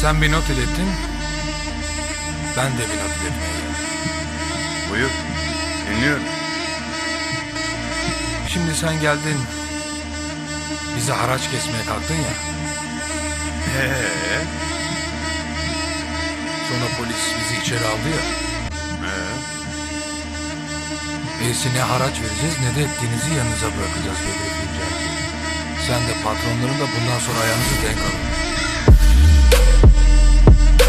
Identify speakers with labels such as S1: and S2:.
S1: Sen bir not ilettin. Ben de bir not iletmeye geldim.
S2: Buyur. Dinliyorum.
S1: Şimdi sen geldin. Bize haraç kesmeye kalktın ya.
S2: Ee,
S1: Sonra polis bizi içeri aldı ya.
S2: ee,
S1: ne haraç vereceğiz ne de denizi yanınıza bırakacağız Bedri Sen de patronların da bundan sonra ayağınızı denk alın.